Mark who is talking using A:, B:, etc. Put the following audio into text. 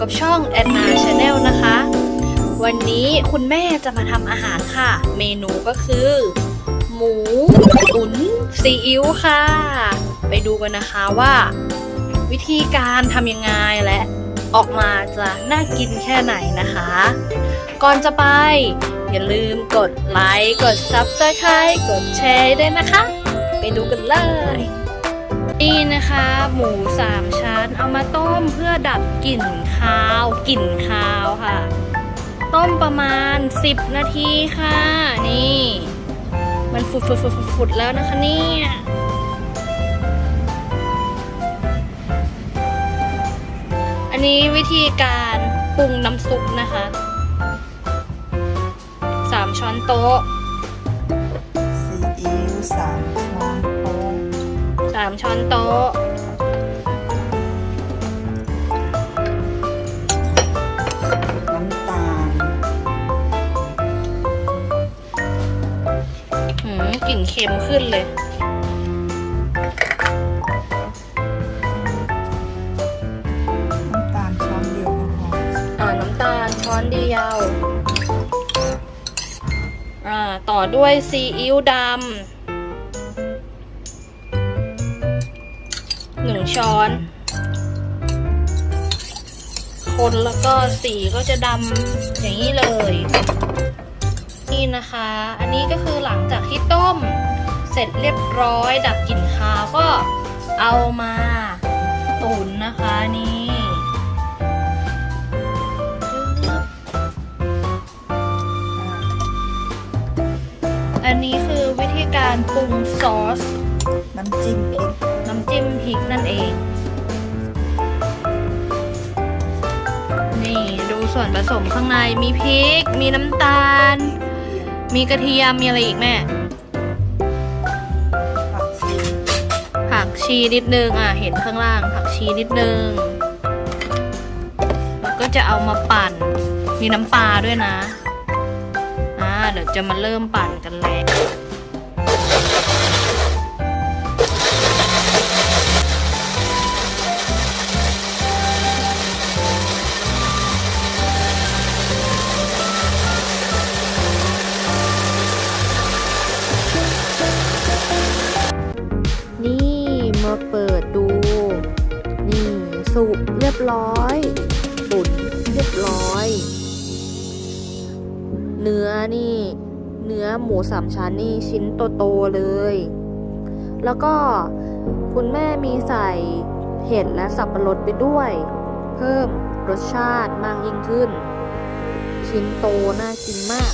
A: กับช่องแอนนาชาแนลนะคะ วันนี้คุณแม่จะมาทำอาหารค่ะ เมนูก็คือ หมูตุ๋นซีอิ๊วค่ะ ไปดูกันนะคะว่า วิธีการทำยังไงและออกมาจะน่ากินแค่ไหนนะคะ ก่อนจะไป อย่าลืมกดไลค์กด Subscribe กดแชร์ด้วยนะคะ ไปดูกันเลย นี่นะคะ หมูสามชั้น เอามาต้มเพื่อดับกลิ่นคาวกลิ่นคาวค่ะ ต้มประมาณ 10 นาทีค่ะ นี่ มันฟุดฟุดฟุดฟุดฟุดแล้วนะคะเนี่ยอันนี้วิธีการปรุงน้ำซุปนะคะสามช้อนโต๊ะ
B: ซีอิ๊วสามช้อนโต๊ะ
A: สามช้อนโต๊ะ กลิ่นเค็มขึ้นเลย
B: น้ำตาลช้อนเดียวก็พอ
A: อ่าน้ำตาลช้อนเดียว อ่า ต่อด้วยซีอิ๊วดำหนึ่งช้อน คนแล้วก็สีก็จะดำอย่างนี้เลย นี่นะคะ อันนี้ก็คือหลังจากที่ต้มเสร็จเรียบร้อย ดับกลิ่นคาวก็เอามาตุ๋นนะคะนี่อันนี้คือวิธีการปรุงซอส
B: น้ำจิ้มพริก
A: น้ำจิ้มพริกนั่นเอง นี่ดูส่วนผสมข้างในมีพริก มีน้ำตาล มีกระเทียมมีอะไรอีกแม่
B: ผักชี
A: ผักชีนิดนึงอะเห็นข้างล่างผักชีนิดนึงแล้วก็จะเอามาปั่น มีน้ำปลาด้วยนะอ่าเดี๋ยวจะมาเริ่มปั่นกันแล้ว สุกเรียบร้อยตุ๋นเรียบร้อย เนื้อนี่ เนื้อหมูสามชั้นนี่ชิ้นโตๆเลย แล้วก็คุณแม่มีใส่เห็ดและสับปะรดไปด้วย เพิ่มรสชาติมากยิ่งขึ้น ชิ้นโตน่ากินมาก